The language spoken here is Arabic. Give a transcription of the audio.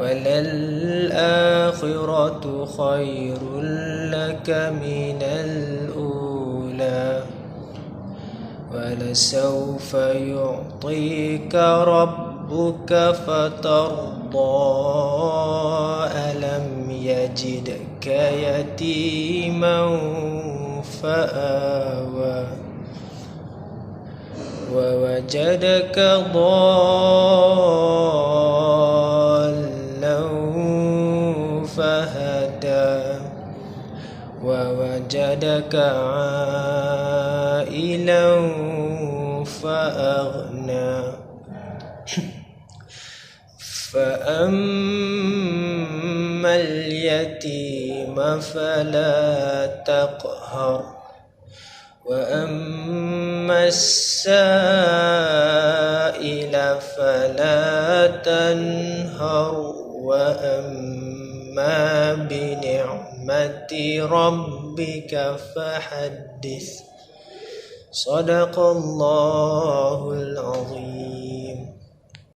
وللآخرة خير لك من الأولى ولسوف يعطيك ربك فترضى ألم يجدك يتيما فآوى ووجدك ضالا فهدى ووجدك عائلا فأغنى. فأما اليتيم فلا تقهر وأما السائل فلا تنهر وأما بنعمة ربك فحدث. صدق الله العظيم.